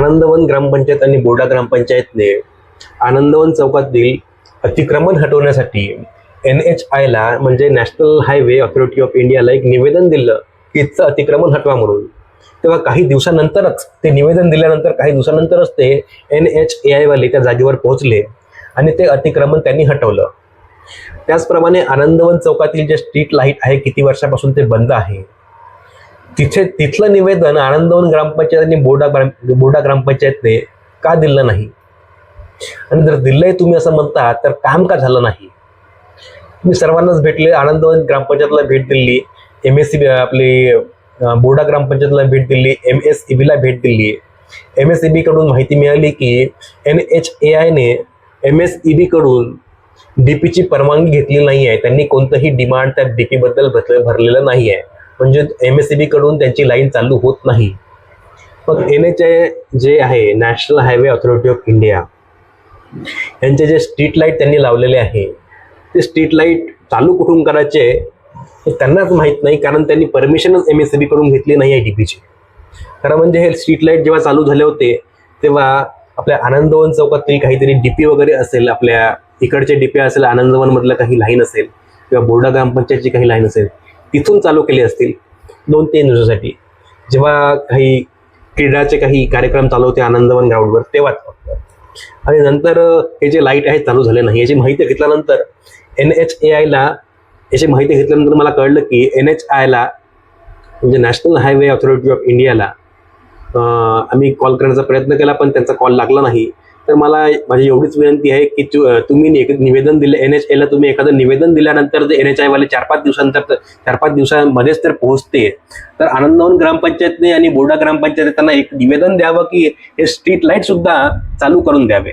आनंदवन ग्रामपंचायत आणि बोर्डा ग्रामपंचायतने आनंदवन चौकातील अतिक्रमण हटवण्यासाठी एन एच आयला म्हणजे नॅशनल हायवे ऑथॉरिटी ऑफ इंडियाला एक निवेदन दिलं की इथचं अतिक्रमण हटवा म्हणून. तेव्हा काही दिवसानंतरच ते निवेदन दिल्यानंतर काही दिवसानंतरच ते एन एच ए आयवाले त्या जागेवर पोहोचले आणि ते अतिक्रमण त्यांनी हटवलं. त्याचप्रमाणे आनंदवन चौकातील जे स्ट्रीट लाइट आहे किती वर्षापासून ते बंद आहे तिथे तिथलं निवेदन आनंदवन ग्रामपंचायत आणि बोर्डा ग्राम बोर्डा ग्रामपंचायतने का दिलं नाही? आणि जर दिलंय तुम्ही असं म्हणता तर काम का झालं नाही? मी सर्वांनाच भेटले आनंदवन ग्रामपंचायतला भेट दिली एम एस सी आपली बोर्डा ग्रामपंचायतला भेट दिली एम एस ई बीला भेट दिली. एम एस ई बीकडून माहिती मिळाली की एन एच ए आयने एम एस ई बीकडून डी पीची परवानगी घेतली नाही आहे त्यांनी कोणतंही डिमांड त्या डी पीबद्दल भरलेलं नाही आहे म्हणजे एम एस सी बीकडून त्यांची लाईन चालू होत नाही. मग एन एच आय जे आहे national highway authority of India यांचे जे स्ट्रीट लाइट त्यांनी लावलेले आहे ते स्ट्रीट लाइट चालू कुठून करायचे हे त्यांनाच माहीत नाही कारण त्यांनी परमिशनच एम एस सी बीकडून घेतली नाही आहे डी पीची खरं म्हणजे हे स्ट्रीट लाइट जेव्हा चालू झाले होते तेव्हा आपल्या आनंदवन चौकातील काहीतरी डीपी वगैरे असेल आपल्या इकडचे डीपी असेल आनंदवनमधलं काही लाईन असेल किंवा बोर्डा ग्रामपंचायतची काही लाईन असेल तिथून चालू केले असतील दोन तीन दिवसासाठी. जेव्हा काही क्रीडाचे काही कार्यक्रम चालू होते आनंदवन ग्राउंडवर तेव्हाच. आणि नंतर हे जे लाइट आहे चालू झाले नाही याची माहिती घेतल्यानंतर एन एच ए आयला याची माहिती घेतल्यानंतर मला कळलं की एन एच आयला म्हणजे नॅशनल हायवे ऑथॉरिटी ऑफ इंडियाला आम्ही कॉल करण्याचा प्रयत्न केला पण त्यांचा कॉल लागला नाही. तर मला माझी एवढीच विनंती आहे की तुम्ही एक निवेदन दिलं एन एच एला तुम्ही एखादं निवेदन दिल्यानंतर ते एन एच आयवाले चार पाच दिवसानंतर चार पाच दिवसांमध्येच तर पोहोचते. तर आनंदवन ग्रामपंचायतने आणि बोर्डा ग्रामपंचायत त्यांना एक निवेदन द्यावं की हे स्ट्रीट लाइट सुद्धा चालू करून द्यावे.